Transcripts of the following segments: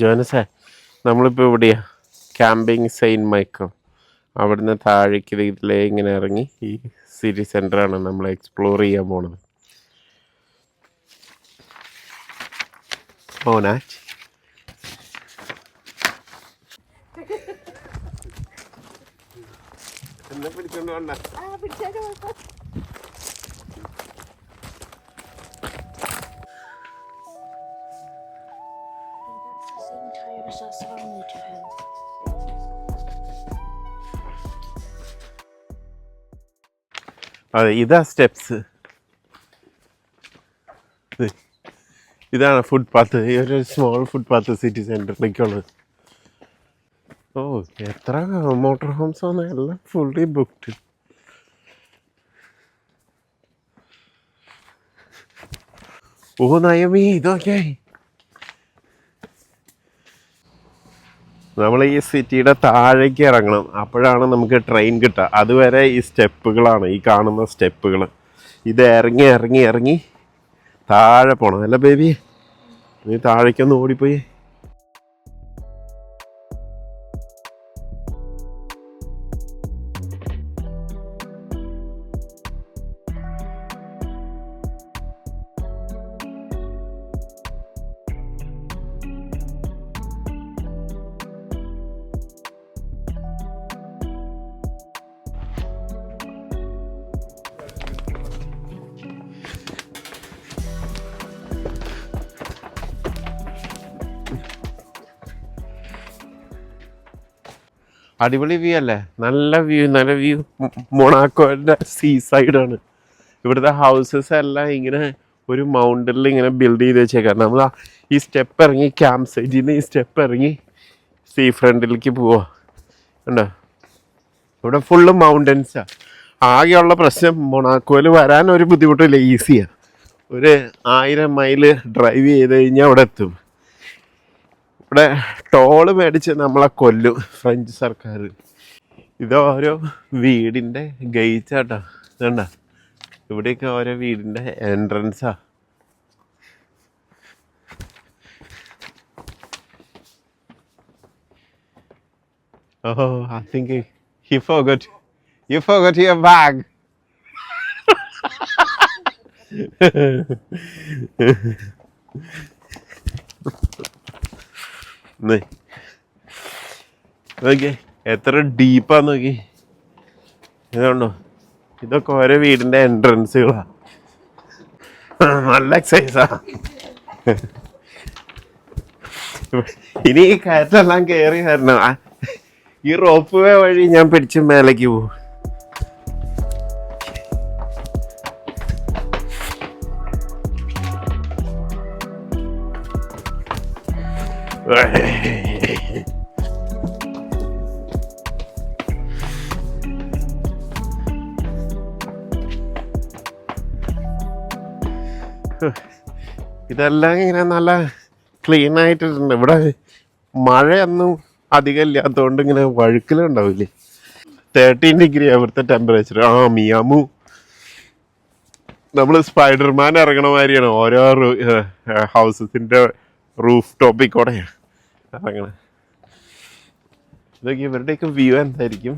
ജോനസേ നമ്മളിപ്പോൾ ഇവിടെയാ ക്യാമ്പിങ് സെയിൻ മൈക്കിൾ അവിടുന്ന് താഴേക്ക് ഇതിലേ ഇങ്ങനെ ഇറങ്ങി ഈ സിറ്റി സെന്ററാണ് നമ്മൾ എക്സ്പ്ലോർ ചെയ്യാൻ പോണത്. ഓനാച്ച് എന്നാ പിടിച്ചോണ്ട് വന്ന. That's the same tires as our motorhome. അതെ ഇതാ സ്റ്റെപ്സ് ഇതാണ് ഫുട്പാത്ത് ഈ ഒരു സ്മോൾ ഫുട്പാത്ത് സിറ്റി സെന്ററിലേക്കുള്ളത് ഓ എത്ര മോട്ടോർ ഹോംസ് ആണ് എല്ലാം ഫുള്ളി ബുക്ക്ഡ് ഓ നയമി ഇതൊക്കെ. നമ്മൾ ഈ സിറ്റിയുടെ താഴേക്ക് ഇറങ്ങണം. അപ്പോഴാണ് നമുക്ക് ട്രെയിൻ കിട്ടുക. അതുവരെ ഈ സ്റ്റെപ്പുകളാണ് ഈ കാണുന്ന സ്റ്റെപ്പുകൾ ഇത് ഇറങ്ങി ഇറങ്ങി ഇറങ്ങി താഴെ പോകണം അല്ല ബേബി നീ താഴേക്കൊന്ന് ഓടിപ്പോയി. അടിപൊളി വ്യൂ അല്ലേ? നല്ല വ്യൂ നല്ല വ്യൂ മൊണാക്കോന്റെ സീ സൈഡാണ് ഇവിടുത്തെ ഹൗസസ് എല്ലാം ഇങ്ങനെ ഒരു മൗണ്ടനിൽ ഇങ്ങനെ ബിൽഡ് ചെയ്ത് വെച്ചേക്കാം. നമ്മൾ ഈ സ്റ്റെപ്പ് ഇറങ്ങി ക്യാമ്പ് സൈറ്റിൽ നിന്ന് ഈ സ്റ്റെപ്പ് ഇറങ്ങി സീ ഫ്രണ്ടിലേക്ക് പോവാ. ഉണ്ടോ ഇവിടെ ഫുള്ള് മൗണ്ടൻസാ ആകെയുള്ള പ്രശ്നം മൊണാക്കോയിൽ വരാൻ ഒരു ബുദ്ധിമുട്ടില്ല ഈസിയാണ് ഒരു ആയിരം മൈൽ ഡ്രൈവ് ചെയ്ത് കഴിഞ്ഞാൽ അവിടെ എത്തും. ഇവിടെ ടോൾ മേടിച്ച് നമ്മളെ കൊല്ലും ഫ്രഞ്ച് സർക്കാർ ഇത് ഓരോ വീടിന്റെ ഗേറ്റാട്ടോ. ഇതണ്ട? ഇവിടെയൊക്കെ ഓരോ വീടിന്റെ എൻട്രൻസാ. ഓ I think he forgot you forgot your bag എത്ര ഡീപ്പാന്ന് നോക്കി. ഇതുണ്ടോ ഇതൊക്കെ ഓരോ വീടിന്റെ എൻട്രൻസുകളാ നല്ല എക്സസൈസാ ഇനി ഈ കയറ്റെല്ലാം കയറി വരണം. ഈ റോപ്പ് വേ വഴി ഞാൻ പിടിച്ച് മേലേക്ക് പോകും. ഇതെല്ലാം ഇങ്ങനെ നല്ല ക്ലീൻ ആയിട്ടുണ്ട് ഇവിടെ മഴയൊന്നും അധികം ഇല്ലാത്തതുകൊണ്ട് ഇങ്ങനെ വഴുക്കലുണ്ടാവില്ലേ? തേർട്ടീൻ ഡിഗ്രി അവിടുത്തെ ടെമ്പറേച്ചർ ആ മിയാമു. നമ്മൾ സ്പൈഡർമാൻ ഇറങ്ങണ മാതിരിയാണ്. ഓരോ ഹൗസസിന്റെ റൂഫ് ടോപ്പിൽ കൂടെയാണ് ഇറങ്ങണത്. ഇതൊക്കെ ഇവരുടെയൊക്കെ വ്യൂ എന്തായിരിക്കും?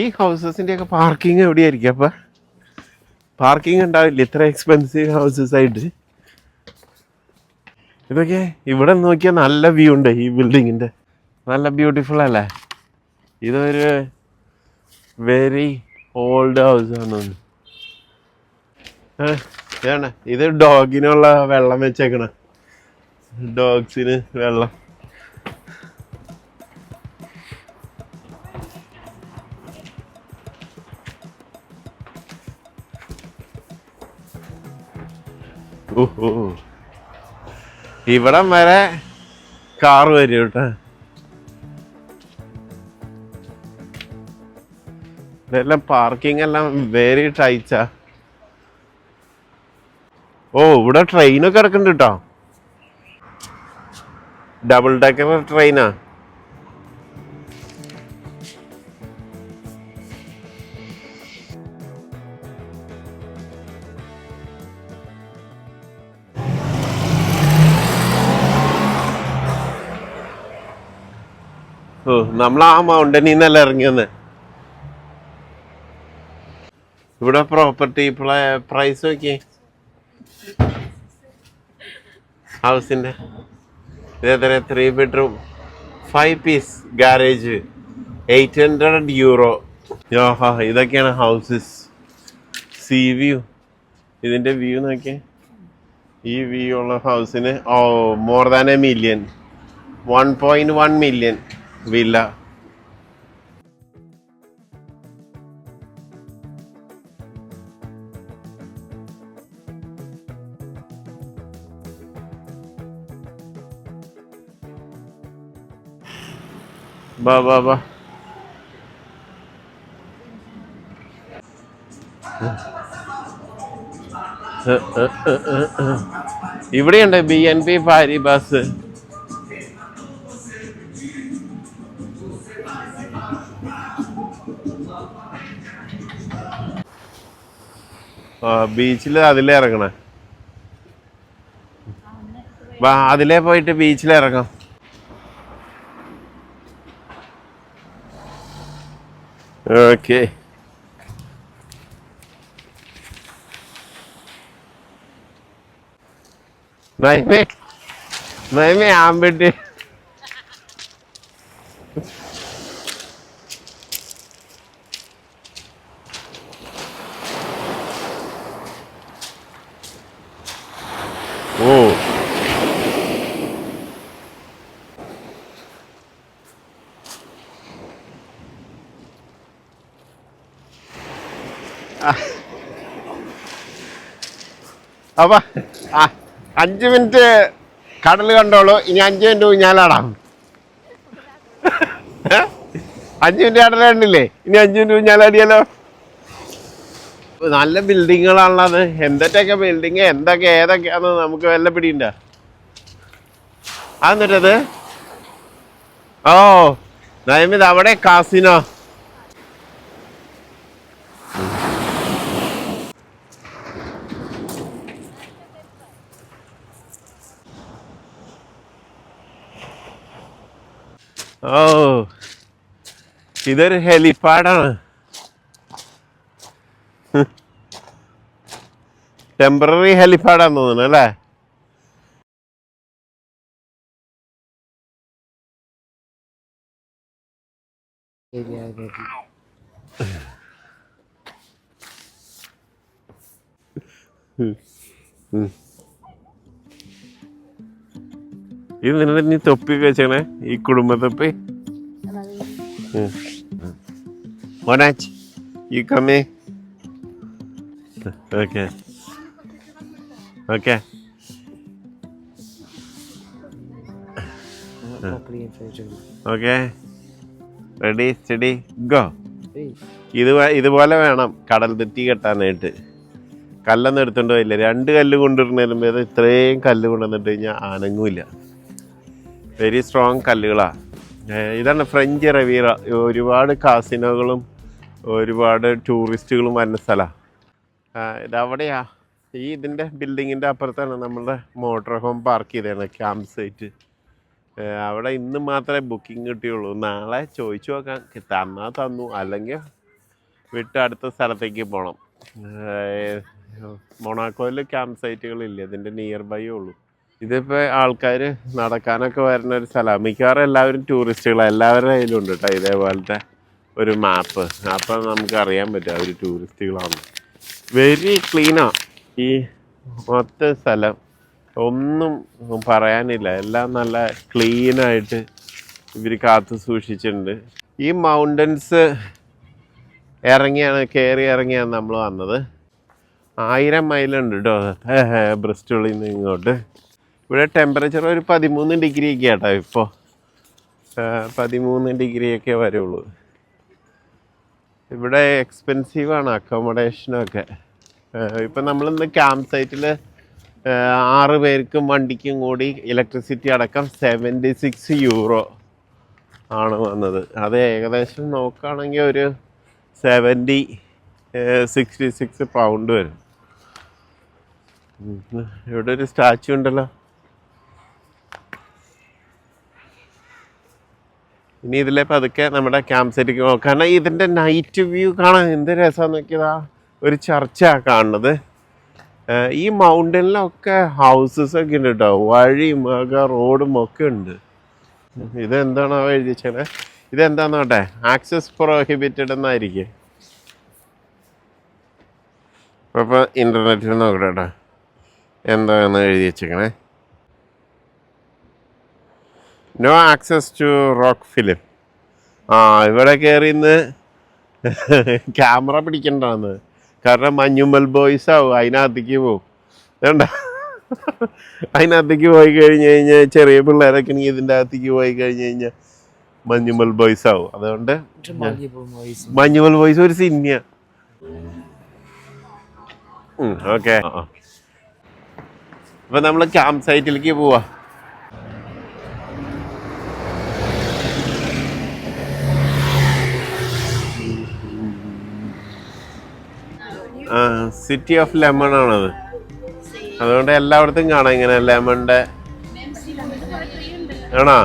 ഈ ഹൗസസിന്റെ ഒക്കെ പാർക്കിംഗ് എവിടെയായിരിക്കും അപ്പൊ? പാർക്കിംഗ് ഉണ്ടാവില്ല? ഇത്ര എക്സ്പെൻസീവ് ഹൗസസ് ആയിട്ട്. ഇതൊക്കെ ഇവിടെ നോക്കിയാൽ നല്ല വ്യൂ ഉണ്ട് ഈ ബിൽഡിങ്ങിന്റെ നല്ല ബ്യൂട്ടിഫുൾ അല്ലേ? ഇതൊരു വെരി ഓൾഡ് ഹൗസ് ആണ് ഇതാണ്. ഇത് ഡോഗിനുള്ള വെള്ളം വെച്ചേക്കണ. ഡോഗ്സിന് വെള്ളം. ഇവിടം വരെ കാർ വരും കേട്ടോ. ഇതെല്ലാം പാർക്കിംഗ് എല്ലാം വെരി ടൈറ്റാ ഓ ഇവിടെ ട്രെയിനൊക്കെ ഇറക്കുന്നുണ്ട് കേട്ടോ. ഡബിൾ ഡെക്കർ ട്രെയിനാ ഓ നമ്മൾ ആ മൗണ്ടനിൽ ഇറങ്ങിയെന്ന്. ഇവിടെ പ്രോപ്പർട്ടി പ്രൈസ് നോക്കിയേ. ഹൗസിന്റെ ഇതേതര three bedroom five piece garage eight hundred euro യോഹാ ഇതൊക്കെയാണ് ഹൗസസ് സീ വ്യൂ ഇതിന്റെ വ്യൂ നോക്കിയേ. ഈ വ്യൂ ഉള്ള ഹൗസിന് ഓ more than a million one point one million villa വാ വാ വാ ഇവിടെയുണ്ട് B N P Paribas. ബീച്ചിൽ അതിലേ ഇറങ്ങണേ. അതിലേ പോയിട്ട് ബീച്ചിൽ ഇറങ്ങാം. ഓക്കെ. നൈമേ നൈമേ ആമ്പട്ടി ഓ അപ്പൊ അഞ്ച് മിനിറ്റ് കടൽ കണ്ടോളൂ. ഇനി അഞ്ച് മിനിറ്റ് ഊഞ്ഞാലാടാം? അഞ്ച് മിനിറ്റ് കടൽ കണ്ടില്ലേ? ഇനി അഞ്ച് മിനിറ്റ് ഊഞ്ഞാലാടിയാലോ നല്ല ബിൽഡിങ്ങുകളാണുള്ളത്. എന്തൊക്കെ ബിൽഡിങ് എന്തൊക്കെ ഏതൊക്കെയാന്ന് നമുക്ക് വല്ല പിടിയുണ്ട? അതെന്നിട്ടത് ഓ നയമിത് അവിടെ കാസിനോ ഓ ഇതൊരു ഹെലിപ്പാഡാണ്. ടെമ്പററി ഹെലിപ്പാഡാന്ന് തോന്നുന്നു അല്ലേ? ഇത് നിന്നെ നീ തൊപ്പി വെച്ചേണേ ഈ കുടുംബ തൊപ്പി മോനാച്ച് യു കമ്മി. Okay. Okay. Okay. Ready steady go. ഇത് ഇതുപോലെ വേണം കടൽ തെറ്റി കെട്ടാനായിട്ട്. കല്ലൊന്നും എടുത്തോണ്ട് പോയില്ല. രണ്ട് കല്ല് കൊണ്ടുവരുന്നതിലും ഇത്രയും കല്ല് കൊണ്ടുവന്നിട്ട് കഴിഞ്ഞാൽ അനങ്ങൂല വെരി സ്ട്രോങ് കല്ലുകളാണ് ഇതാണ് ഫ്രഞ്ച് റവീറ ഒരുപാട് കാസിനോകളും ഒരുപാട് ടൂറിസ്റ്റുകളും വരുന്ന സ്ഥലമാണ് ഇതവിടെയാ ഈ ഇതിന്റെ ബിൽഡിങ്ങിന്റെ അപ്പുറത്താണ് നമ്മളുടെ മോട്ടോർ ഹോം പാർക്ക് ചെയ്തതാണ് ക്യാമ്പ് സൈറ്റ് അവിടെ ഇന്ന് മാത്രമേ ബുക്കിംഗ് കിട്ടിയുള്ളൂ. നാളെ ചോദിച്ചു നോക്കാം. തന്നാൽ തന്നാ അല്ലെങ്കിൽ വിട്ട് അടുത്ത സ്ഥലത്തേക്ക് പോകണം മൊണാക്കോയിൽ ക്യാമ്പ് സൈറ്റുകളില്ല ഇതിന്റെ നിയർ ബൈ ഉള്ളൂ. ഇതിപ്പോൾ ആൾക്കാർ നടക്കാനൊക്കെ വരുന്ന ഒരു സ്ഥലമാണ് മിക്കവാറും എല്ലാവരും ടൂറിസ്റ്റുകളാണ് എല്ലാവരുടെ കയ്യിലുണ്ട് കേട്ടോ ഇതേപോലത്തെ ഒരു മാപ്പ്. അപ്പം നമുക്ക് അറിയാൻ പറ്റും അവർ ടൂറിസ്റ്റുകളാണ് വെരി ക്ലീനാണ് ഈ മൊത്ത സ്ഥലം. ഒന്നും പറയാനില്ല. എല്ലാം നല്ല ക്ലീനായിട്ട് ഇവർ കാത്തു സൂക്ഷിച്ചിട്ടുണ്ട്. ഈ മൗണ്ടൻസ് ഇറങ്ങിയാണ് കയറി ഇറങ്ങിയാണ് നമ്മൾ വന്നത്. ആയിരം മൈലുണ്ട് കേട്ടോ ബ്രിസ്റ്റോളിൽ നിന്ന് ഇങ്ങോട്ട്. ഇവിടെ ടെമ്പറേച്ചർ ഒരു പതിമൂന്ന് ഡിഗ്രി ഒക്കെ കേട്ടോ ഇപ്പോൾ പതിമൂന്ന് ഡിഗ്രിയൊക്കെ വരുള്ളൂ. ഇവിടെ എക്സ്പെൻസീവാണ് അക്കോമഡേഷനൊക്കെ ഇപ്പം നമ്മളിന്ന് ക്യാമ്പ് സൈറ്റിൽ ആറ് പേർക്കും വണ്ടിക്കും കൂടി ഇലക്ട്രിസിറ്റി അടക്കം സെവന്റി സിക്സ് യൂറോ ആണ് വന്നത്. അത് ഏകദേശം നോക്കുകയാണെങ്കിൽ ഒരു സെവന്റി സിക്സ്റ്റി സിക്സ് പൗണ്ട് വരും. ഇവിടെ ഒരു സ്റ്റാച്ചു ഉണ്ടല്ലോ. ഇനി ഇതിലെ പതുക്കെ നമ്മുടെ ക്യാമ്പ് സെറ്റിക്ക് പോകാം കാരണം ഇതിന്റെ നൈറ്റ് വ്യൂ കാണാൻ എന്ത് രസമാന്ന് നോക്കിയതാ. ഒരു ചർച്ചയാണ് കാണുന്നത്. ഈ മൗണ്ടനിലൊക്കെ ഹൗസസ് ഒക്കെ ഉണ്ട് കേട്ടോ വഴിയും ഒക്കെ റോഡും ഒക്കെ ഉണ്ട്. ഇതെന്താണോ എഴുതി വെച്ചത് ഇതെന്താന്നോട്ടെ ആക്സസ് പ്രോഹിബിറ്റഡ് എന്നായിരിക്കും. അപ്പോൾ ഇന്റർനെറ്റിൽ നോക്കട്ടെ കേട്ടോ എന്താണെന്ന് എഴുതി വെച്ചേക്കണേ no access to rock film ആ ഇവിടെ കയറി ഇന്ന് ക്യാമറ പിടിക്കണ്ടാന്ന്. കാരണം മഞ്ഞുമ്മൽ ബോയ്സ് ആവും അതിനകത്തേക്ക് പോവും. വേണ്ട. അതിനകത്തേക്ക് പോയി കഴിഞ്ഞ് കഴിഞ്ഞാൽ ചെറിയ പിള്ളേരൊക്കെ എനിക്ക് ഇതിന്റെ അകത്തേക്ക് പോയി കഴിഞ്ഞ് കഴിഞ്ഞാൽ മഞ്ഞുമ്മൽ ബോയ്സ് ആവും. അതുകൊണ്ട് മഞ്ഞുമൽ ബോയ്സ് ഒരു സിനിമ ഓക്കെ അപ്പം നമ്മൾ ക്യാമ്പ് സൈറ്റിലേക്ക് പോവാ. സിറ്റി ഓഫ് ലെമൺ ആണത്. അതുകൊണ്ട് എല്ലായിടത്തും കാണാം ഇങ്ങനെ ലെമണിന്റെ ആണോ?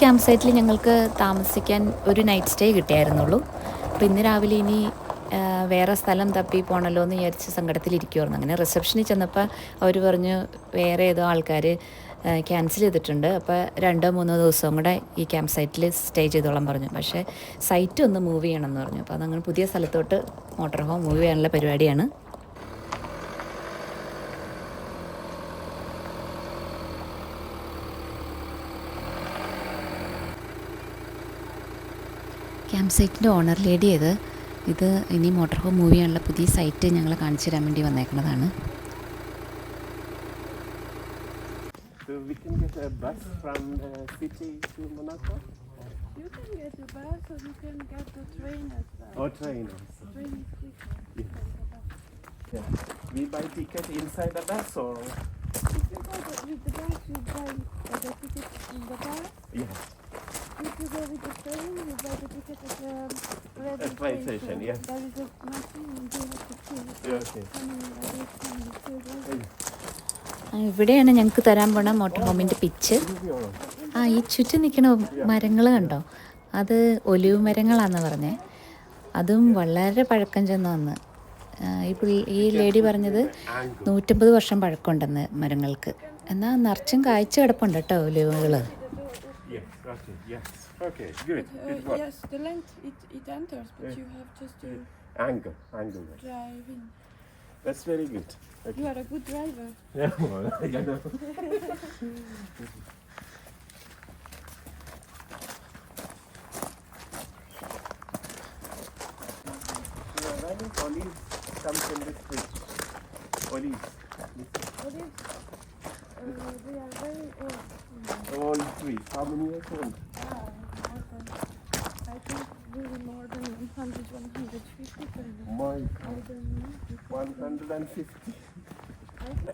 ക്യാമ്പ് സൈറ്റിൽ ഞങ്ങൾക്ക് താമസിക്കാൻ ഒരു നൈറ്റ് സ്റ്റേ കിട്ടിയായിരുന്നുള്ളൂ. അപ്പോൾ ഇന്ന് രാവിലെ ഇനി വേറെ സ്ഥലം തപ്പി പോകണമല്ലോ എന്ന് വിചാരിച്ച് സങ്കടത്തിലിരിക്കുമായിരുന്നു അങ്ങനെ റിസപ്ഷനിൽ ചെന്നപ്പോൾ അവർ പറഞ്ഞു വേറെ ഏതോ ആൾക്കാർ ക്യാൻസൽ ചെയ്തിട്ടുണ്ട്. അപ്പോൾ രണ്ടോ മൂന്നോ ദിവസവും കൂടെ ഈ ക്യാമ്പ് സൈറ്റിൽ സ്റ്റേ ചെയ്തോളം പറഞ്ഞു. പക്ഷേ സൈറ്റ് ഒന്ന് മൂവ് ചെയ്യണം എന്ന് പറഞ്ഞു. അപ്പോൾ അതങ്ങനെ പുതിയ സ്ഥലത്തോട്ട് മോട്ടോർ ഹോം മൂവ് ചെയ്യാനുള്ള പരിപാടിയാണ്. ക്യാമ്പ് സൈറ്റിന്റെ ഓണർ ലേഡി ഇത് ഇത് ഇനി മോട്ടോർ ഹോം മൂവ് ചെയ്യാനുള്ള പുതിയ സൈറ്റ് ഞങ്ങളെ കാണിച്ചു തരാൻ വേണ്ടി വന്നേക്കുന്നതാണ് So we can get a bus from the city to Monaco You can get a bus or you can get the train as well. or train also. Train is cheaper. Yeah. We buy ticket inside the bus or If you go to- with the bus, you buy uh, the ticket in the bus. yeah. You go with the train, you buy the ticket at the railway At train station, yeah. There is a machine and you have to choose. Yeah, okay. Coming uh, with from the children. ആ, ഇവിടെയാണ് ഞങ്ങൾക്ക് തരാൻ പോണ motor ഹോമിന്റെ pitch ആ ഈ ചുറ്റും നിൽക്കണ മരങ്ങൾ കണ്ടോ അത് ഒലിവ് മരങ്ങളാന്ന് പറഞ്ഞേ അതും വളരെ പഴക്കം ചെന്ന് വന്ന് ഈ പുള്ളി ഈ ലേഡി പറഞ്ഞത് നൂറ്റമ്പത് വർഷം പഴക്കമുണ്ടെന്ന് മരങ്ങൾക്ക് എന്നാൽ നിറച്ചും കാഴ്ച കിടപ്പുണ്ട് കേട്ടോ ഒലിവുകൾ. Yes. Okay. Good. Uh, Good work. yes, the length it, it enters, but you have just to Angle. Angle. there. drive in. That's very good. Okay. You are a good driver. Yeah. Well, you know. Many police comes in this street. Police. What is? Uh, they are very old. All trees. How many years old?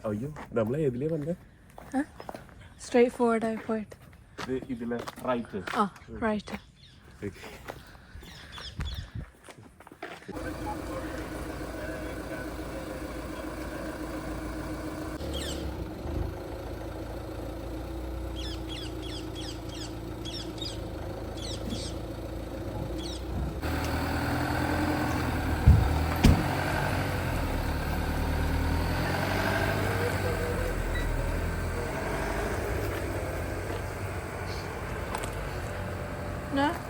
അയ്യോ നമ്മൾ ഏതിലേ വന്നേ Straight forward, I point. ഇത് ഇതിലെ right Ah, right. No?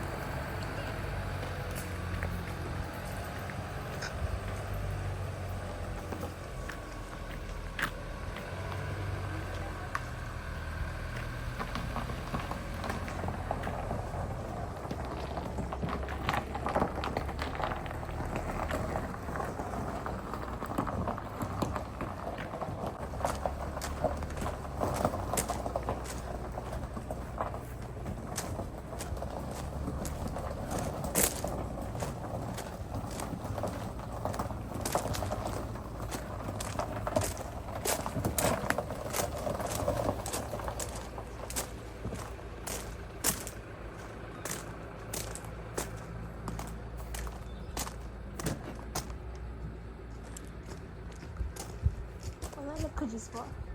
his work.